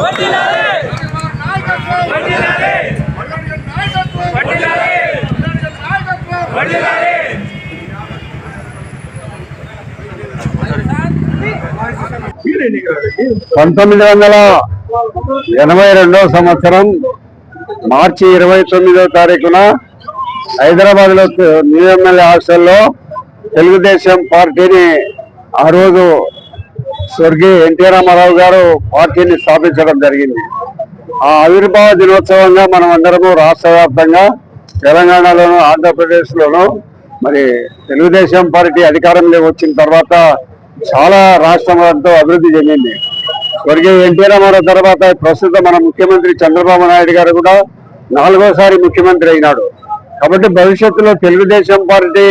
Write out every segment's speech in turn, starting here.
Ordinary! పంతొమ్మిది వందల ఎనభై రెండవ సంవత్సరం మార్చి ఇరవై తొమ్మిదవ తారీఖున హైదరాబాద్లో న్యూ ఎమ్మెల్యే హాస్టల్లో తెలుగుదేశం పార్టీని ఆ రోజు స్వర్గీయ ఎన్టీ రామారావు గారు పార్టీని స్థాపించడం జరిగింది. ఆ ఆవిర్భావ దినోత్సవంగా మనం అందరము రాష్ట్ర వ్యాప్తంగా తెలంగాణలోను ఆంధ్రప్రదేశ్లోను మరి తెలుగుదేశం పార్టీ అధికారంలో వచ్చిన తర్వాత చాలా రాష్ట్రం ఎంతో అభివృద్ధి చెందింది. స్వర్గీయ ఎన్టీ రామారావు తర్వాత ప్రస్తుతం మన ముఖ్యమంత్రి చంద్రబాబు నాయుడు గారు కూడా నాలుగోసారి ముఖ్యమంత్రి అయినాడు. కాబట్టి భవిష్యత్తులో తెలుగుదేశం పార్టీ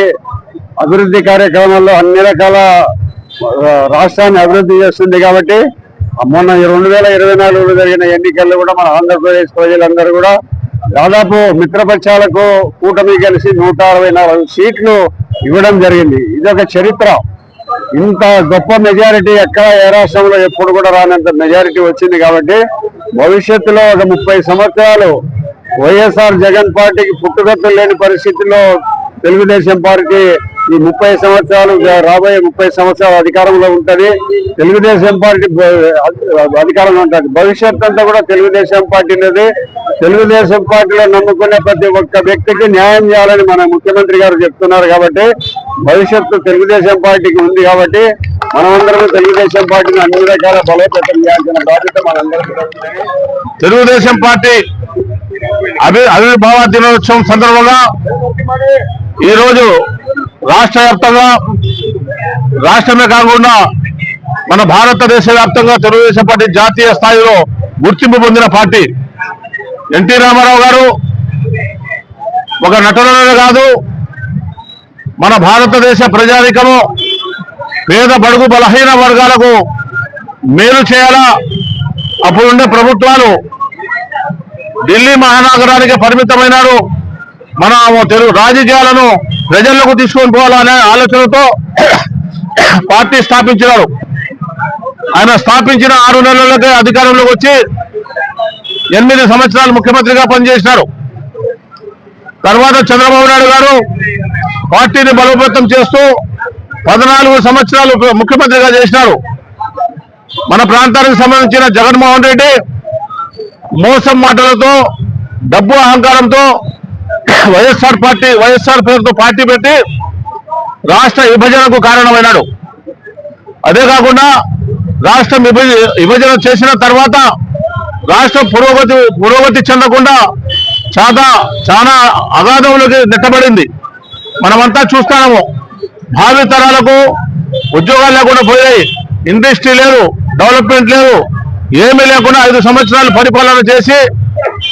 అభివృద్ధి కార్యక్రమాల్లో అన్ని రకాల రాష్ట్రాన్ని అభివృద్ధి చేస్తుంది కాబట్టి మొన్న ఈ రెండు వేల ఇరవై నాలుగులో జరిగిన ఎన్నికల్లో కూడా మన ఆంధ్రప్రదేశ్ ప్రజలందరూ కూడా దాదాపు మిత్రపక్షాలకు కూటమి కలిసి నూట అరవై సీట్లు ఇవ్వడం జరిగింది. ఇది ఒక చరిత్ర. ఇంత గొప్ప మెజారిటీ ఎక్కడ ఏ రాష్ట్రంలో ఎప్పుడు కూడా రానంత మెజారిటీ వచ్చింది కాబట్టి భవిష్యత్తులో ఒక ముప్పై సంవత్సరాలు వైఎస్ఆర్ జగన్ పార్టీకి పుట్టుగతులు లేని పరిస్థితుల్లో తెలుగుదేశం పార్టీ ఈ ముప్పై సంవత్సరాలు రాబోయే ముప్పై సంవత్సరాలు అధికారంలో ఉంటుంది. తెలుగుదేశం పార్టీ అధికారంలో ఉంటుంది. భవిష్యత్ అంతా కూడా తెలుగుదేశం పార్టీనది. తెలుగుదేశం పార్టీలో నమ్ముకునే ప్రతి ఒక్క వ్యక్తికి న్యాయం చేయాలని మన ముఖ్యమంత్రి గారు చెప్తున్నారు కాబట్టి భవిష్యత్తు తెలుగుదేశం పార్టీకి ఉంది కాబట్టి మనమందరం తెలుగుదేశం పార్టీని అన్ని రకాల బలోపేతం చేయాల్సిన బాధ్యత మనందరికీ తెలుగుదేశం పార్టీ అభి ఆవిర్భావ దినోత్సవం సందర్భంగా ఈరోజు రాష్ట్ర వ్యాప్తంగా రాష్ట్రమే కాకుండా మన భారతదేశ వ్యాప్తంగా తెలుగుదేశం పార్టీ జాతీయ స్థాయిలో గుర్తింపు పొందిన పార్టీ ఎన్టీ రామారావు గారు. ఒక నటులనే కాదు మన భారతదేశ ప్రజానికము పేద బడుగు బలహీన వర్గాలకు మేలు చేయాలా? అప్పుడుండే ప్రభుత్వాలు ఢిల్లీ మహానగరానికి పరిమితమైనారు. మన తెలుగు రాజకీయాలను ప్రజలకు తీసుకొని పోవాలనే ఆలోచనతో పార్టీ స్థాపించినారు. ఆయన స్థాపించిన ఆరు నెలలకే అధికారంలోకి వచ్చి ఎనిమిది సంవత్సరాలు ముఖ్యమంత్రిగా పనిచేసినారు. తర్వాత చంద్రబాబు నాయుడు గారు పార్టీని బలోపేతం చేస్తూ పద్నాలుగు సంవత్సరాలు ముఖ్యమంత్రిగా చేసినారు. మన ప్రాంతానికి సంబంధించిన జగన్మోహన్ రెడ్డి మోసం మాటలతో డబ్బు అహంకారంతో వైఎస్ఆర్ పార్టీ వైఎస్ఆర్ పేరుతో పార్టీ పెట్టి రాష్ట్ర విభజనకు కారణమైనాడు. అదే కాకుండా రాష్ట్రం విభజన చేసిన తర్వాత రాష్ట్రం పురోగతి పురోగతి చెందకుండా చాలా చాలా అగాధంలోకి నెట్టబడింది. మనమంతా చూస్తున్నాము. భావి తరాలకు ఉద్యోగాలు లేకుండా పోయాయి. ఇండస్ట్రీ లేదు డెవలప్మెంట్ లేదు. ఏమీ లేకుండా ఐదు సంవత్సరాలు పరిపాలన చేసి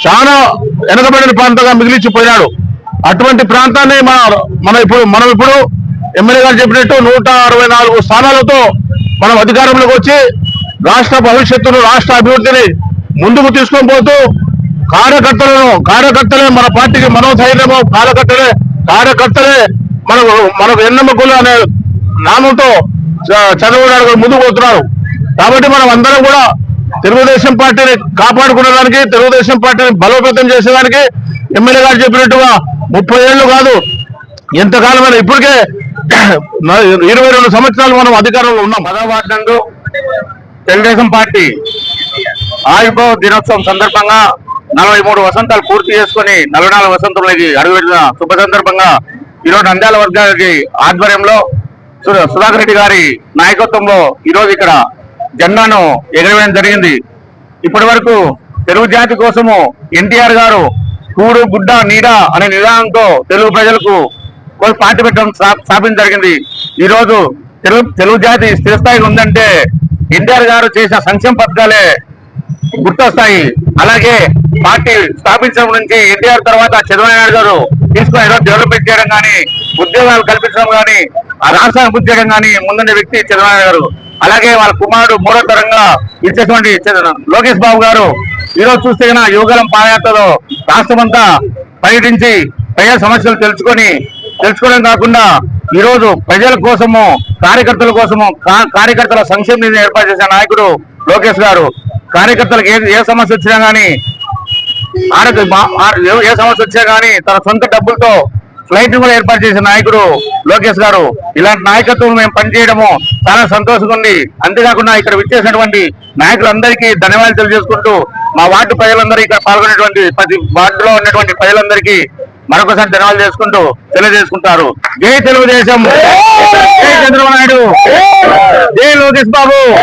చాలా వెనకబడిన ప్రాంతంగా మిగిలిచిపోయాడు అటువంటి ప్రాంతాన్ని మన మనం ఇప్పుడు మనం ఇప్పుడు ఎమ్మెల్యే గారు చెప్పినట్టు నూట అరవై నాలుగు స్థానాలతో మనం అధికారంలోకి వచ్చి రాష్ట్ర భవిష్యత్తును రాష్ట్ర అభివృద్ధిని ముందుకు తీసుకొని పోతూ కార్యకర్తలను కార్యకర్తలే మన పార్టీకి మనోధైర్యము కార్యకర్తలే కార్యకర్తలే మనకు మనకు ఎన్నమ్మకులు అనే నామంతో చ- చంద్రబాబు ముందుకు పోతున్నారు. కాబట్టి మనం అందరం కూడా తెలుగుదేశం పార్టీని కాపాడుకునేదానికి తెలుగుదేశం పార్టీని బలోపేతం చేసేదానికి ఎమ్మెల్యే గారు చెప్పినట్టుగా ముప్పై ఏళ్ళు కాదు ఎంతకాలమైనా ఇప్పటికే ఇరవై రెండు సంవత్సరాలు మనం అధికారంలో ఉన్నాం. పదవార్డు తెలుగుదేశం పార్టీ ఆయుర్భావ దినోత్సవం సందర్భంగా నలభై మూడు వసంతాలు పూర్తి చేసుకుని నలభై నాలుగు వసంతంలోకి అడుగుపెట్టిన శుభ సందర్భంగా ఈరోజు నంద్యాల వర్గానికి ఆధ్వర్యంలో సుధాకర్ రెడ్డి గారి నాయకత్వంలో ఈరోజు ఇక్కడ జెండాను ఎగరవేయడం జరిగింది. ఇప్పటి వరకు తెలుగు జాతి కోసము ఎన్టీఆర్ గారు కూడు గుడ్డ నీడ అనే నిదానంతో తెలుగు ప్రజలకు కొన్ని పార్టీ పెట్టడం స్థాపించడం జరిగింది. ఈరోజు తెలుగు తెలుగు జాతి స్థిరస్థాయిగా ఉందంటే ఎన్టీఆర్ గారు చేసిన సంక్షేమ పథకాలే గుర్తొస్తాయి. అలాగే పార్టీ స్థాపించడం నుంచి ఎన్టీఆర్ తర్వాత చంద్రబాబు నాయుడు గారు తీసుకుని ఏదో డెవలప్మెంట్ చేయడం కానీ ఉద్యోగాలు కల్పించడం కానీ ఆ రాష్ట్రాన్ని అభివృద్ధి చేయడం కానీ ముందున్న వ్యక్తి చంద్రబాబు గారు. అలాగే వాళ్ళ కుమారుడు మూడో తరంగా ఇచ్చేటువంటి లోకేష్ బాబు గారు. ఈ రోజు చూస్తే కనుక యువగలం పాదయాత్రలో రాష్ట్రమంతా పర్యటించి ప్రజల సమస్యలు తెలుసుకొని తెలుసుకోవడం కాకుండా ఈ రోజు ప్రజల కోసము కార్యకర్తల కోసము కా- కార్యకర్తల సంక్షేమ నిధిని ఏర్పాటు చేసిన నాయకుడు లోకేష్ గారు. కార్యకర్తలకు ఏ ఏ సమస్య వచ్చినా కానీ ఆరోగ్య మా- ఆ- ఏ- సమస్య వచ్చినా గానీ తన సొంత డబ్బులతో ఫ్లైట్ కూడా ఏర్పాటు చేసిన నాయకుడు లోకేష్ గారు. ఇలాంటి నాయకత్వం మేము పనిచేయడము చాలా సంతోషంగా ఉంది. అంతేకాకుండా ఇక్కడ విచ్చేసినటువంటి నాయకులందరికీ ధన్యవాదాలు తెలియజేసుకుంటూ మా వార్డు ప్రజలందరూ ఇక్కడ పాల్గొనేటువంటి ప్రతి వార్డులో ఉన్నటువంటి ప్రజలందరికీ మరొకసారి ధన్యవాదాలు చేసుకుంటూ తెలియజేసుకుంటారు. జై తెలుగుదేశం. జై చంద్రబాబు నాయుడు. జై లోకేష్ బాబు.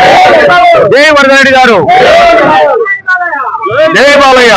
జై వరదరెడ్డి గారు. జై బాలయ్య.